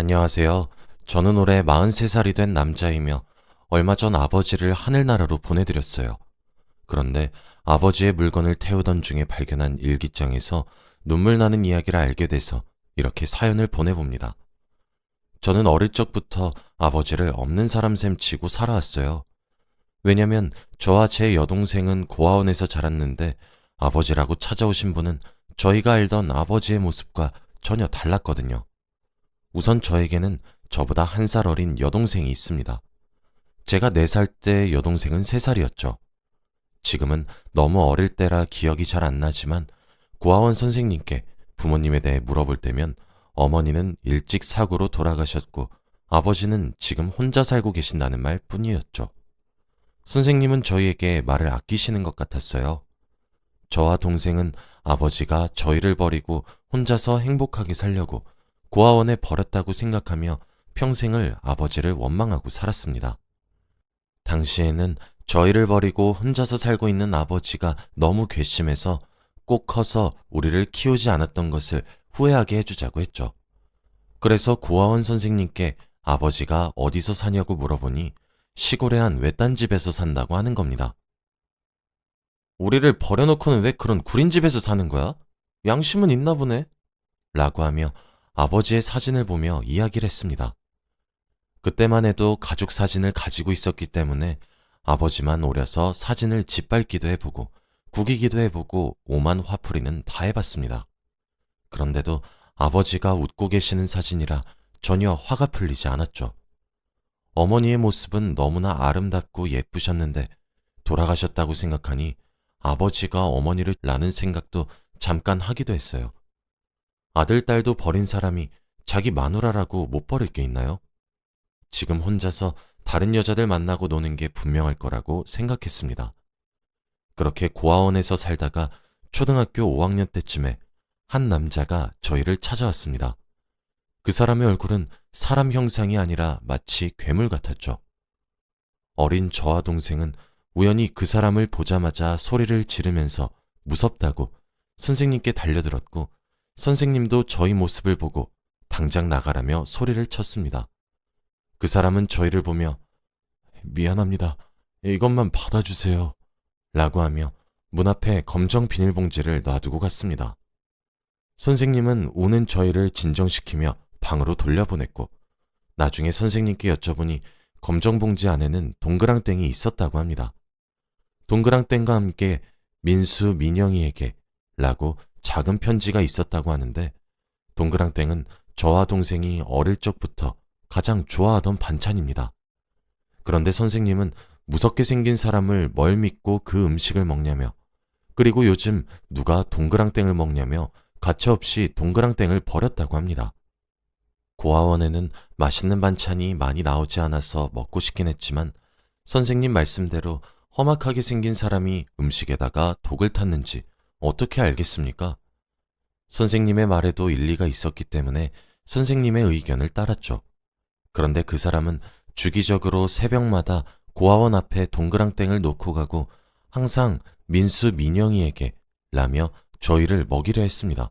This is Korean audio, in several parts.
안녕하세요. 저는 올해 43살이 된 남자이며 얼마 전 아버지를 하늘나라로 보내드렸어요. 그런데 아버지의 물건을 태우던 중에 발견한 일기장에서 눈물 나는 이야기를 알게 돼서 이렇게 사연을 보내봅니다. 저는 어릴 적부터 아버지를 없는 사람 셈 치고 살아왔어요. 왜냐면 저와 제 여동생은 고아원에서 자랐는데 아버지라고 찾아오신 분은 저희가 알던 아버지의 모습과 전혀 달랐거든요. 우선 저에게는 저보다 한 살 어린 여동생이 있습니다. 제가 4살 때 여동생은 3살이었죠. 지금은 너무 어릴 때라 기억이 잘 안 나지만 고아원 선생님께 부모님에 대해 물어볼 때면 어머니는 일찍 사고로 돌아가셨고 아버지는 지금 혼자 살고 계신다는 말 뿐이었죠. 선생님은 저희에게 말을 아끼시는 것 같았어요. 저와 동생은 아버지가 저희를 버리고 혼자서 행복하게 살려고 고아원에 버렸다고 생각하며 평생을 아버지를 원망하고 살았습니다. 당시에는 저희를 버리고 혼자서 살고 있는 아버지가 너무 괘씸해서 꼭 커서 우리를 키우지 않았던 것을 후회하게 해주자고 했죠. 그래서 고아원 선생님께 아버지가 어디서 사냐고 물어보니 시골의 한 외딴 집에서 산다고 하는 겁니다. 우리를 버려놓고는 왜 그런 구린 집에서 사는 거야? 양심은 있나 보네. 라고 하며 아버지의 사진을 보며 이야기를 했습니다. 그때만 해도 가족 사진을 가지고 있었기 때문에 아버지만 오려서 사진을 짓밟기도 해보고 구기기도 해보고 오만 화풀이는 다 해봤습니다. 그런데도 아버지가 웃고 계시는 사진이라 전혀 화가 풀리지 않았죠. 어머니의 모습은 너무나 아름답고 예쁘셨는데 돌아가셨다고 생각하니 아버지가 어머니를 낳는 생각도 잠깐 하기도 했어요. 아들, 딸도 버린 사람이 자기 마누라라고 못 버릴 게 있나요? 지금 혼자서 다른 여자들 만나고 노는 게 분명할 거라고 생각했습니다. 그렇게 고아원에서 살다가 초등학교 5학년 때쯤에 한 남자가 저희를 찾아왔습니다. 그 사람의 얼굴은 사람 형상이 아니라 마치 괴물 같았죠. 어린 저와 동생은 우연히 그 사람을 보자마자 소리를 지르면서 무섭다고 선생님께 달려들었고 선생님도 저희 모습을 보고 당장 나가라며 소리를 쳤습니다. 그 사람은 저희를 보며 미안합니다. 이것만 받아주세요. 라고 하며 문 앞에 검정 비닐봉지를 놔두고 갔습니다. 선생님은 우는 저희를 진정시키며 방으로 돌려보냈고 나중에 선생님께 여쭤보니 검정 봉지 안에는 동그랑땡이 있었다고 합니다. 동그랑땡과 함께 민수 민영이에게 라고 작은 편지가 있었다고 하는데 동그랑땡은 저와 동생이 어릴 적부터 가장 좋아하던 반찬입니다. 그런데 선생님은 무섭게 생긴 사람을 뭘 믿고 그 음식을 먹냐며 그리고 요즘 누가 동그랑땡을 먹냐며 가차없이 동그랑땡을 버렸다고 합니다. 고아원에는 맛있는 반찬이 많이 나오지 않아서 먹고 싶긴 했지만 선생님 말씀대로 험악하게 생긴 사람이 음식에다가 독을 탔는지 어떻게 알겠습니까? 선생님의 말에도 일리가 있었기 때문에 선생님의 의견을 따랐죠. 그런데 그 사람은 주기적으로 새벽마다 고아원 앞에 동그랑땡을 놓고 가고 항상 민수 민영이에게 라며 저희를 먹이려 했습니다.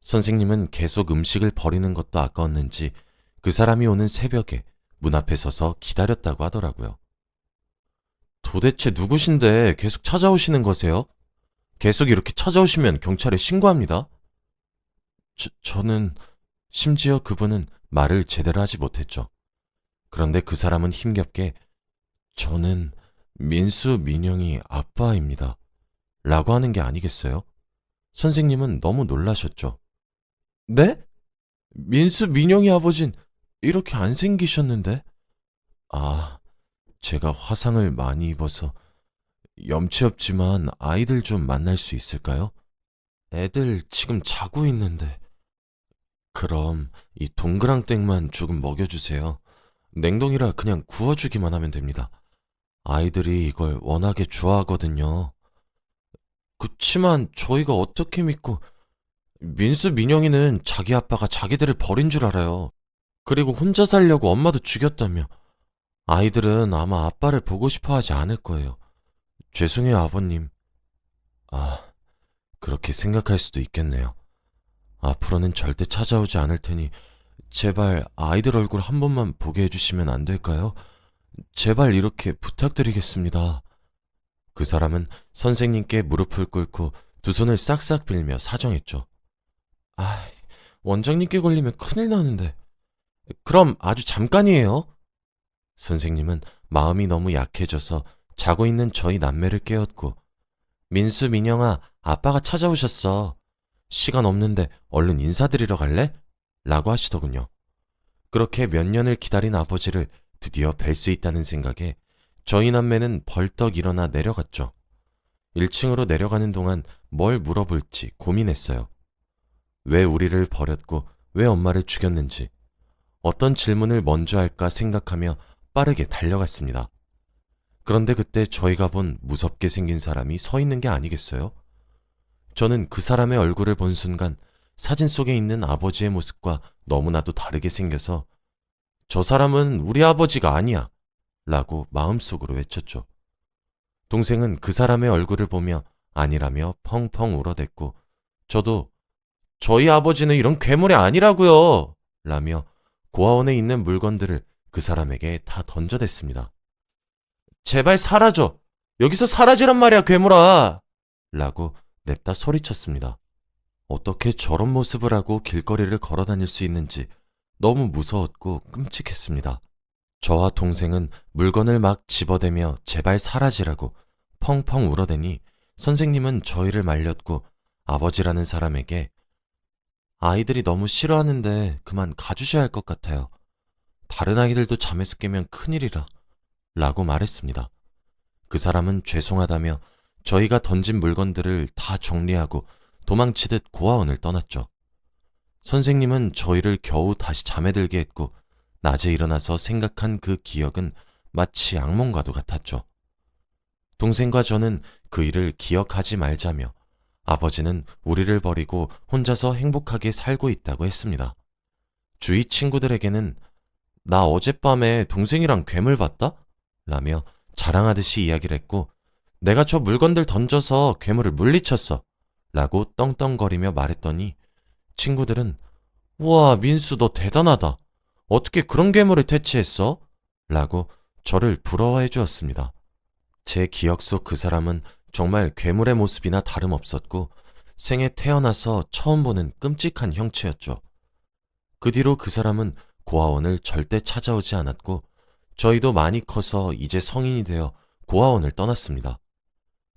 선생님은 계속 음식을 버리는 것도 아까웠는지 그 사람이 오는 새벽에 문 앞에 서서 기다렸다고 하더라고요. 도대체 누구신데 계속 찾아오시는 거세요? 계속 이렇게 찾아오시면 경찰에 신고합니다. 저, 저는 심지어 그분은 말을 제대로 하지 못했죠. 그런데 그 사람은 힘겹게 저는 민수 민영이 아빠입니다. 라고 하는 게 아니겠어요? 선생님은 너무 놀라셨죠. 네? 민수 민영이 아버진 이렇게 안 생기셨는데? 아, 제가 화상을 많이 입어서 염치 없지만 아이들 좀 만날 수 있을까요? 애들 지금 자고 있는데. 그럼 이 동그랑땡만 조금 먹여주세요. 냉동이라 그냥 구워주기만 하면 됩니다. 아이들이 이걸 워낙에 좋아하거든요. 그치만 저희가 어떻게 믿고 민수 민영이는 자기 아빠가 자기들을 버린 줄 알아요. 그리고 혼자 살려고 엄마도 죽였다며. 아이들은 아마 아빠를 보고 싶어 하지 않을 거예요. 죄송해요, 아버님. 아, 그렇게 생각할 수도 있겠네요. 앞으로는 절대 찾아오지 않을 테니 제발 아이들 얼굴 한 번만 보게 해주시면 안 될까요? 제발 이렇게 부탁드리겠습니다. 그 사람은 선생님께 무릎을 꿇고 두 손을 싹싹 빌며 사정했죠. 아, 원장님께 걸리면 큰일 나는데. 그럼 아주 잠깐이에요. 선생님은 마음이 너무 약해져서 자고 있는 저희 남매를 깨웠고, 민수, 민영아, 아빠가 찾아오셨어. 시간 없는데 얼른 인사드리러 갈래? 라고 하시더군요. 그렇게 몇 년을 기다린 아버지를 드디어 뵐 수 있다는 생각에 저희 남매는 벌떡 일어나 내려갔죠. 1층으로 내려가는 동안 뭘 물어볼지 고민했어요. 왜 우리를 버렸고 왜 엄마를 죽였는지 어떤 질문을 먼저 할까 생각하며 빠르게 달려갔습니다. 그런데 그때 저희가 본 무섭게 생긴 사람이 서 있는 게 아니겠어요? 저는 그 사람의 얼굴을 본 순간 사진 속에 있는 아버지의 모습과 너무나도 다르게 생겨서 저 사람은 우리 아버지가 아니야 라고 마음속으로 외쳤죠. 동생은 그 사람의 얼굴을 보며 아니라며 펑펑 울어댔고 저도 저희 아버지는 이런 괴물이 아니라고요 라며 고아원에 있는 물건들을 그 사람에게 다 던져댔습니다. 제발 사라져! 여기서 사라지란 말이야, 괴물아! 라고 냅다 소리쳤습니다. 어떻게 저런 모습을 하고 길거리를 걸어 다닐 수 있는지 너무 무서웠고 끔찍했습니다. 저와 동생은 물건을 막 집어대며 제발 사라지라고 펑펑 울어대니 선생님은 저희를 말렸고 아버지라는 사람에게 아이들이 너무 싫어하는데 그만 가주셔야 할 것 같아요. 다른 아이들도 잠에서 깨면 큰일이라 라고 말했습니다. 그 사람은 죄송하다며 저희가 던진 물건들을 다 정리하고 도망치듯 고아원을 떠났죠. 선생님은 저희를 겨우 다시 잠에 들게 했고 낮에 일어나서 생각한 그 기억은 마치 악몽과도 같았죠. 동생과 저는 그 일을 기억하지 말자며 아버지는 우리를 버리고 혼자서 행복하게 살고 있다고 했습니다. 주위 친구들에게는 나 어젯밤에 동생이랑 괴물 봤다? 라며 자랑하듯이 이야기를 했고 내가 저 물건들 던져서 괴물을 물리쳤어. 라고 떵떵거리며 말했더니 친구들은 우와, 민수 너 대단하다. 어떻게 그런 괴물을 퇴치했어? 라고 저를 부러워해 주었습니다. 제 기억 속 그 사람은 정말 괴물의 모습이나 다름없었고 생에 태어나서 처음 보는 끔찍한 형체였죠. 그 뒤로 그 사람은 고아원을 절대 찾아오지 않았고 저희도 많이 커서 이제 성인이 되어 고아원을 떠났습니다.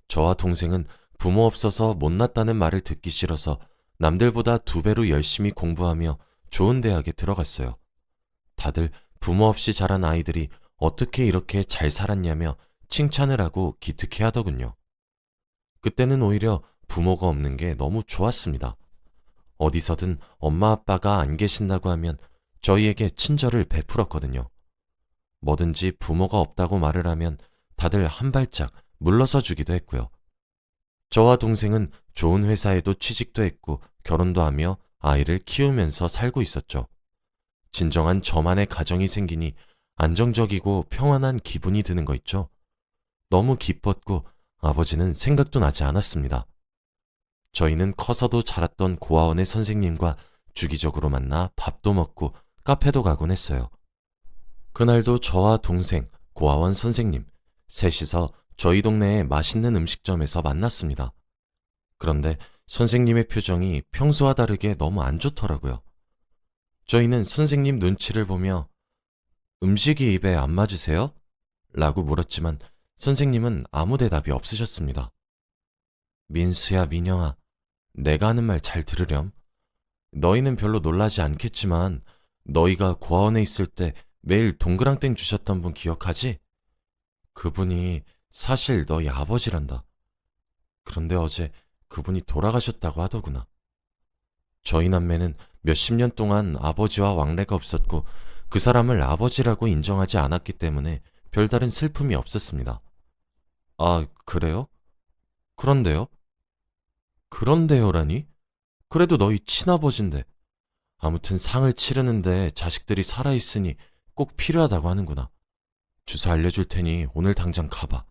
저와 동생은 부모 없어서 못났다는 말을 듣기 싫어서 남들보다 두 배로 열심히 공부하며 좋은 대학에 들어갔어요. 다들 부모 없이 자란 아이들이 어떻게 이렇게 잘 살았냐며 칭찬을 하고 기특해 하더군요. 그때는 오히려 부모가 없는 게 너무 좋았습니다. 어디서든 엄마 아빠가 안 계신다고 하면 저희에게 친절을 베풀었거든요. 뭐든지 부모가 없다고 말을 하면 다들 한 발짝 물러서 주기도 했고요. 저와 동생은 좋은 회사에도 취직도 했고 결혼도 하며 아이를 키우면서 살고 있었죠. 진정한 저만의 가정이 생기니 안정적이고 평안한 기분이 드는 거 있죠. 너무 기뻤고 아버지는 생각도 나지 않았습니다. 저희는 커서도 자랐던 고아원의 선생님과 주기적으로 만나 밥도 먹고 카페도 가곤 했어요. 그날도 저와 동생, 고아원 선생님, 셋이서 저희 동네의 맛있는 음식점에서 만났습니다. 그런데 선생님의 표정이 평소와 다르게 너무 안 좋더라고요. 저희는 선생님 눈치를 보며 음식이 입에 안 맞으세요? 라고 물었지만 선생님은 아무 대답이 없으셨습니다. 민수야, 민영아, 내가 하는 말 잘 들으렴. 너희는 별로 놀라지 않겠지만 너희가 고아원에 있을 때 매일 동그랑땡 주셨던 분 기억하지? 그분이 사실 너희 아버지란다. 그런데 어제 그분이 돌아가셨다고 하더구나. 저희 남매는 몇십 년 동안 아버지와 왕래가 없었고 그 사람을 아버지라고 인정하지 않았기 때문에 별다른 슬픔이 없었습니다. 아, 그래요? 그런데요? 그런데요라니? 그래도 너희 친아버지인데. 아무튼 상을 치르는데 자식들이 살아있으니 꼭 필요하다고 하는구나. 주소 알려줄 테니 오늘 당장 가봐.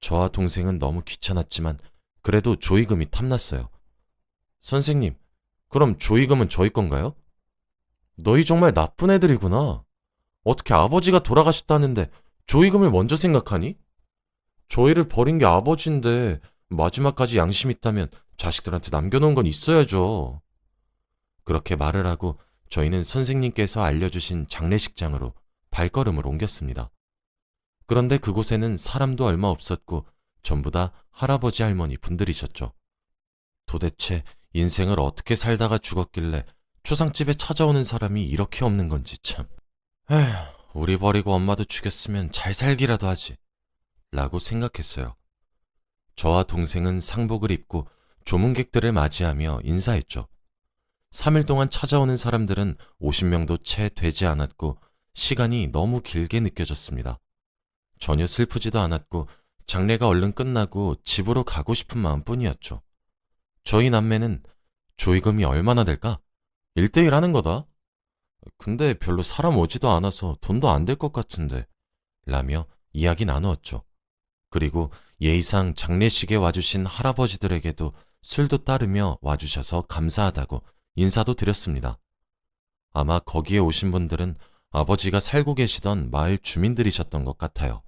저와 동생은 너무 귀찮았지만 그래도 조의금이 탐났어요. 선생님, 그럼 조의금은 저희 건가요? 너희 정말 나쁜 애들이구나. 어떻게 아버지가 돌아가셨다는데 조의금을 먼저 생각하니? 저희를 버린 게 아버지인데 마지막까지 양심 있다면 자식들한테 남겨놓은 건 있어야죠. 그렇게 말을 하고 저희는 선생님께서 알려주신 장례식장으로 발걸음을 옮겼습니다. 그런데 그곳에는 사람도 얼마 없었고 전부 다 할아버지 할머니 분들이셨죠. 도대체 인생을 어떻게 살다가 죽었길래 초상집에 찾아오는 사람이 이렇게 없는 건지 참. 에휴, 우리 버리고 엄마도 죽였으면 잘 살기라도 하지. 라고 생각했어요. 저와 동생은 상복을 입고 조문객들을 맞이하며 인사했죠. 3일 동안 찾아오는 사람들은 50명도 채 되지 않았고 시간이 너무 길게 느껴졌습니다. 전혀 슬프지도 않았고 장례가 얼른 끝나고 집으로 가고 싶은 마음뿐이었죠. 저희 남매는 조의금이 얼마나 될까? 1대1 하는 거다. 근데 별로 사람 오지도 않아서 돈도 안 될 것 같은데. 라며 이야기 나누었죠. 그리고 예의상 장례식에 와주신 할아버지들에게도 술도 따르며 와주셔서 감사하다고 인사도 드렸습니다. 아마 거기에 오신 분들은 아버지가 살고 계시던 마을 주민들이셨던 것 같아요.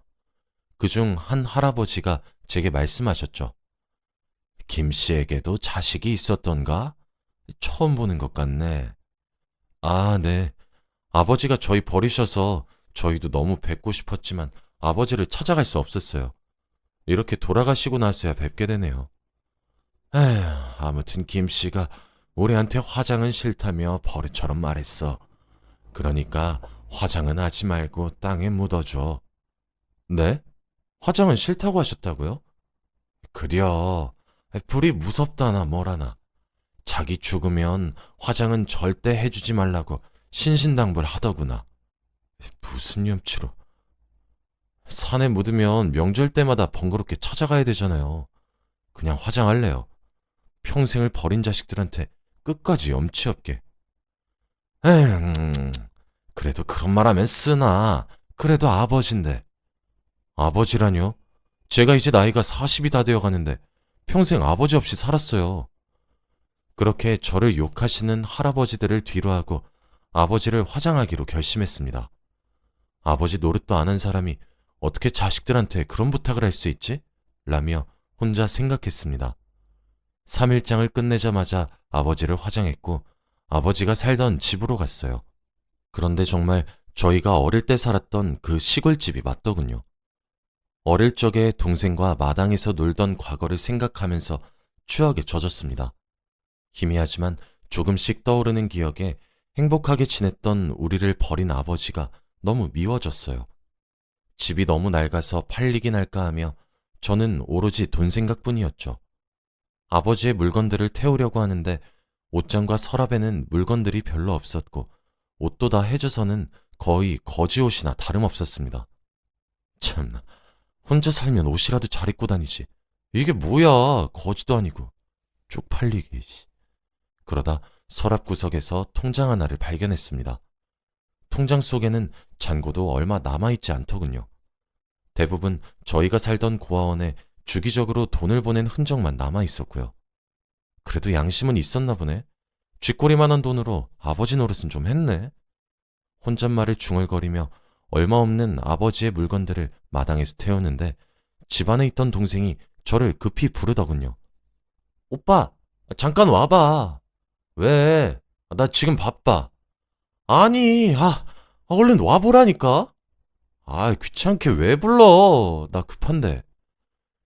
그중 한 할아버지가 제게 말씀하셨죠. 김 씨에게도 자식이 있었던가? 처음 보는 것 같네. 아, 네. 아버지가 저희 버리셔서 저희도 너무 뵙고 싶었지만 아버지를 찾아갈 수 없었어요. 이렇게 돌아가시고 나서야 뵙게 되네요. 에휴, 아무튼 김 씨가 우리한테 화장은 싫다며 버릇처럼 말했어. 그러니까 화장은 하지 말고 땅에 묻어줘. 네? 화장은 싫다고 하셨다고요? 그려. 불이 무섭다나 뭐라나. 자기 죽으면 화장은 절대 해주지 말라고 신신당부를 하더구나. 무슨 염치로. 산에 묻으면 명절 때마다 번거롭게 찾아가야 되잖아요. 그냥 화장할래요. 평생을 버린 자식들한테 끝까지 염치 없게. 에휴, 그래도 그런 말 하면 쓰나. 그래도 아버지인데. 아버지라뇨? 제가 이제 나이가 40이 다 되어 가는데 평생 아버지 없이 살았어요. 그렇게 저를 욕하시는 할아버지들을 뒤로 하고 아버지를 화장하기로 결심했습니다. 아버지 노릇도 안 한 사람이 어떻게 자식들한테 그런 부탁을 할 수 있지? 라며 혼자 생각했습니다. 3일장을 끝내자마자 아버지를 화장했고 아버지가 살던 집으로 갔어요. 그런데 정말 저희가 어릴 때 살았던 그 시골집이 맞더군요. 어릴 적에 동생과 마당에서 놀던 과거를 생각하면서 추억에 젖었습니다. 희미하지만 조금씩 떠오르는 기억에 행복하게 지냈던 우리를 버린 아버지가 너무 미워졌어요. 집이 너무 낡아서 팔리긴 할까 하며 저는 오로지 돈 생각뿐이었죠. 아버지의 물건들을 태우려고 하는데 옷장과 서랍에는 물건들이 별로 없었고 옷도 다 해줘서는 거의 거지 옷이나 다름없었습니다. 참나, 혼자 살면 옷이라도 잘 입고 다니지. 이게 뭐야, 거지도 아니고. 쪽팔리게, 씨. 그러다 서랍 구석에서 통장 하나를 발견했습니다. 통장 속에는 잔고도 얼마 남아있지 않더군요. 대부분 저희가 살던 고아원에 주기적으로 돈을 보낸 흔적만 남아 있었고요. 그래도 양심은 있었나 보네. 쥐꼬리만한 돈으로 아버지 노릇은 좀 했네. 혼잣말을 중얼거리며 얼마 없는 아버지의 물건들을 마당에서 태우는데 집안에 있던 동생이 저를 급히 부르더군요. 오빠, 잠깐 와봐. 왜? 나 지금 바빠. 아니, 아, 얼른 와보라니까. 아, 귀찮게 왜 불러? 나 급한데.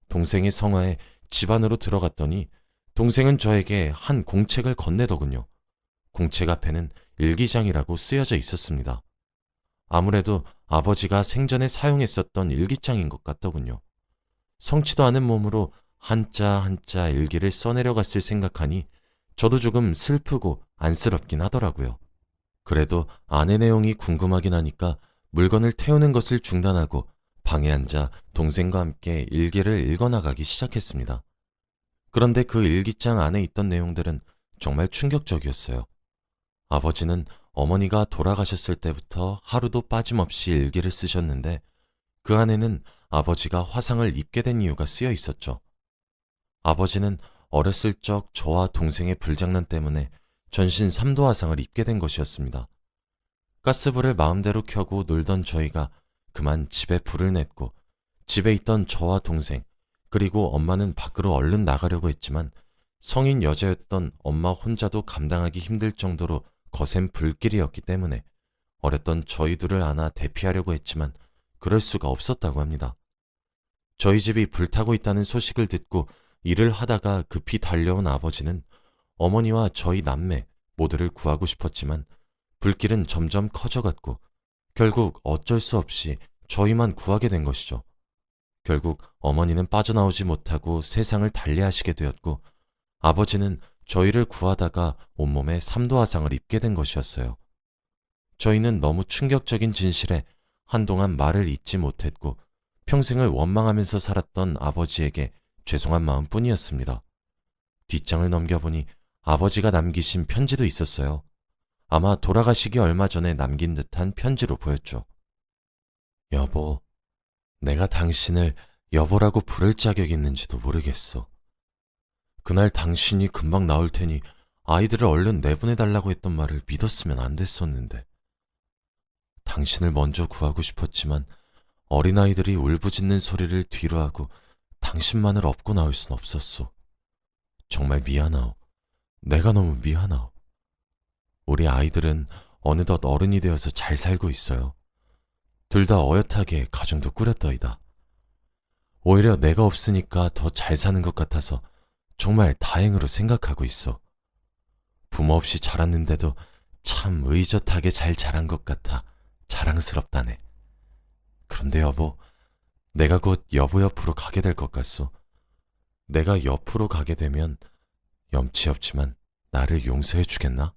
동생의 성화에 집 안으로 들어갔더니 동생은 저에게 한 공책을 건네더군요. 공책 앞에는 일기장이라고 쓰여져 있었습니다. 아무래도 아버지가 생전에 사용했었던 일기장인 것 같더군요. 성치도 않은 몸으로 한자 한자 일기를 써내려갔을 생각하니 저도 조금 슬프고 안쓰럽긴 하더라고요. 그래도 안의 내용이 궁금하긴 하니까 물건을 태우는 것을 중단하고 방에 앉아 동생과 함께 일기를 읽어나가기 시작했습니다. 그런데 그 일기장 안에 있던 내용들은 정말 충격적이었어요. 아버지는 어머니가 돌아가셨을 때부터 하루도 빠짐없이 일기를 쓰셨는데 그 안에는 아버지가 화상을 입게 된 이유가 쓰여 있었죠. 아버지는 어렸을 적 저와 동생의 불장난 때문에 전신 3도 화상을 입게 된 것이었습니다. 가스불을 마음대로 켜고 놀던 저희가 그만 집에 불을 냈고 집에 있던 저와 동생 그리고 엄마는 밖으로 얼른 나가려고 했지만 성인 여자였던 엄마 혼자도 감당하기 힘들 정도로 거센 불길이었기 때문에 어렸던 저희 둘을 안아 대피하려고 했지만 그럴 수가 없었다고 합니다. 저희 집이 불타고 있다는 소식을 듣고 일을 하다가 급히 달려온 아버지는 어머니와 저희 남매 모두를 구하고 싶었지만 불길은 점점 커져갔고 결국 어쩔 수 없이 저희만 구하게 된 것이죠. 결국 어머니는 빠져나오지 못하고 세상을 달리하시게 되었고 아버지는 저희를 구하다가 온몸에 삼도 화상을 입게 된 것이었어요. 저희는 너무 충격적인 진실에 한동안 말을 잇지 못했고 평생을 원망하면서 살았던 아버지에게 죄송한 마음 뿐이었습니다. 뒷장을 넘겨보니 아버지가 남기신 편지도 있었어요. 아마 돌아가시기 얼마 전에 남긴 듯한 편지로 보였죠. 여보, 내가 당신을 여보라고 부를 자격이 있는지도 모르겠어. 그날 당신이 금방 나올 테니 아이들을 얼른 내보내달라고 했던 말을 믿었으면 안 됐었는데. 당신을 먼저 구하고 싶었지만 어린아이들이 울부짖는 소리를 뒤로 하고 당신만을 업고 나올 순 없었소. 정말 미안하오. 내가 너무 미안하오. 우리 아이들은 어느덧 어른이 되어서 잘 살고 있어요. 둘 다 어엿하게 가정도 꾸렸더이다. 오히려 내가 없으니까 더 잘 사는 것 같아서 정말 다행으로 생각하고 있어. 부모 없이 자랐는데도 참 의젓하게 잘 자란 것 같아 자랑스럽다네. 그런데 여보, 내가 곧 여보 옆으로 가게 될 것 같소. 내가 옆으로 가게 되면 염치 없지만 나를 용서해 주겠나?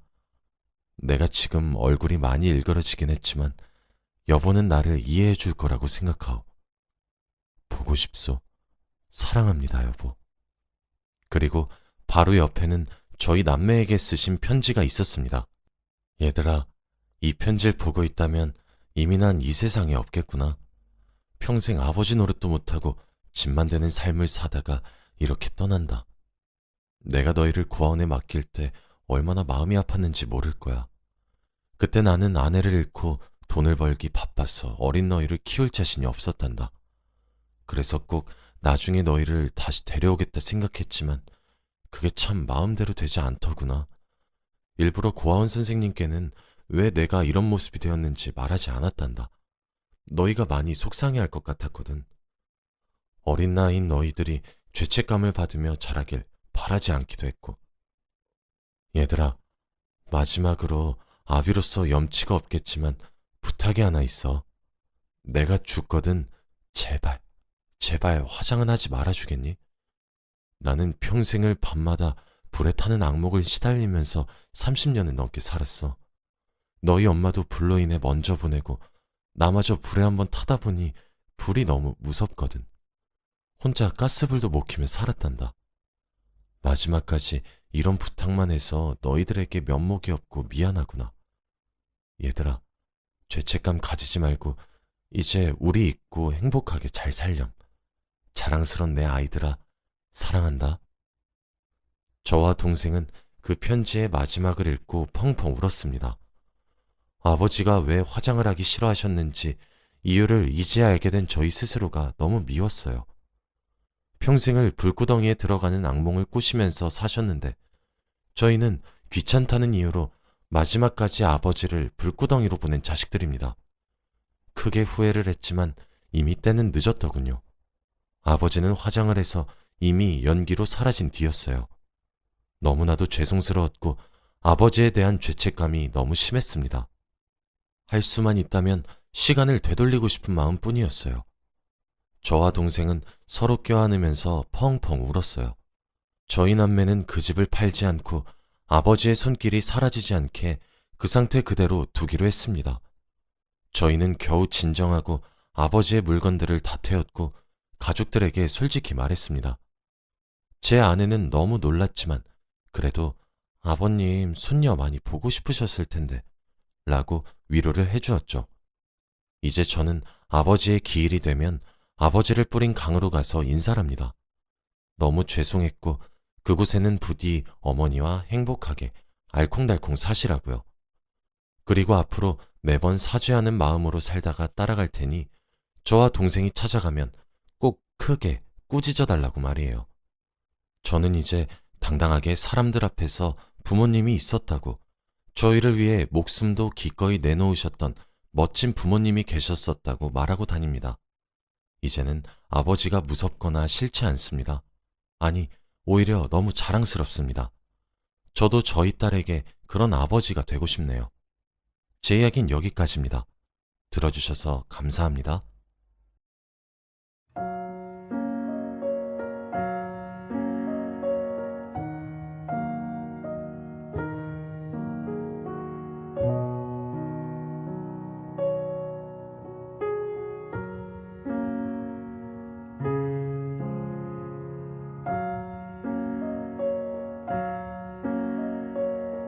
내가 지금 얼굴이 많이 일그러지긴 했지만 여보는 나를 이해해 줄 거라고 생각하오. 보고 싶소. 사랑합니다, 여보. 그리고 바로 옆에는 저희 남매에게 쓰신 편지가 있었습니다. 얘들아, 이 편지를 보고 있다면 이미 난 이 세상에 없겠구나. 평생 아버지 노릇도 못하고 집만 되는 삶을 사다가 이렇게 떠난다. 내가 너희를 고아원에 맡길 때 얼마나 마음이 아팠는지 모를 거야. 그때 나는 아내를 잃고 돈을 벌기 바빠서 어린 너희를 키울 자신이 없었단다. 그래서 꼭 나중에 너희를 다시 데려오겠다 생각했지만 그게 참 마음대로 되지 않더구나. 일부러 고아원 선생님께는 왜 내가 이런 모습이 되었는지 말하지 않았단다. 너희가 많이 속상해할 것 같았거든. 어린 나이인 너희들이 죄책감을 받으며 자라길 바라지 않기도 했고. 얘들아, 마지막으로 아비로서 염치가 없겠지만 부탁이 하나 있어. 내가 죽거든 제발, 제발 화장은 하지 말아주겠니? 나는 평생을 밤마다 불에 타는 악몽을 시달리면서 30년을 넘게 살았어. 너희 엄마도 불로 인해 먼저 보내고 나마저 불에 한번 타다 보니 불이 너무 무섭거든. 혼자 가스불도 못 키며 살았단다. 마지막까지 이런 부탁만 해서 너희들에게 면목이 없고 미안하구나. 얘들아, 죄책감 가지지 말고 이제 우리 있고 행복하게 잘 살렴. 자랑스런 내 아이들아, 사랑한다. 저와 동생은 그 편지의 마지막을 읽고 펑펑 울었습니다. 아버지가 왜 화장을 하기 싫어하셨는지 이유를 이제 알게 된 저희 스스로가 너무 미웠어요. 평생을 불구덩이에 들어가는 악몽을 꾸시면서 사셨는데 저희는 귀찮다는 이유로 마지막까지 아버지를 불구덩이로 보낸 자식들입니다. 크게 후회를 했지만 이미 때는 늦었더군요. 아버지는 화장을 해서 이미 연기로 사라진 뒤였어요. 너무나도 죄송스러웠고 아버지에 대한 죄책감이 너무 심했습니다. 할 수만 있다면 시간을 되돌리고 싶은 마음뿐이었어요. 저와 동생은 서로 껴안으면서 펑펑 울었어요. 저희 남매는 그 집을 팔지 않고 아버지의 손길이 사라지지 않게 그 상태 그대로 두기로 했습니다. 저희는 겨우 진정하고 아버지의 물건들을 다 태웠고 가족들에게 솔직히 말했습니다. 제 아내는 너무 놀랐지만 그래도 아버님 손녀 많이 보고 싶으셨을 텐데 라고 위로를 해주었죠. 이제 저는 아버지의 기일이 되면 아버지를 뿌린 강으로 가서 인사합니다. 너무 죄송했고 그곳에는 부디 어머니와 행복하게 알콩달콩 사시라고요. 그리고 앞으로 매번 사죄하는 마음으로 살다가 따라갈 테니 저와 동생이 찾아가면 꼭 크게 꾸짖어 달라고 말이에요. 저는 이제 당당하게 사람들 앞에서 부모님이 있었다고 저희를 위해 목숨도 기꺼이 내놓으셨던 멋진 부모님이 계셨었다고 말하고 다닙니다. 이제는 아버지가 무섭거나 싫지 않습니다. 아니, 오히려 너무 자랑스럽습니다. 저도 저희 딸에게 그런 아버지가 되고 싶네요. 제 이야기는 여기까지입니다. 들어주셔서 감사합니다.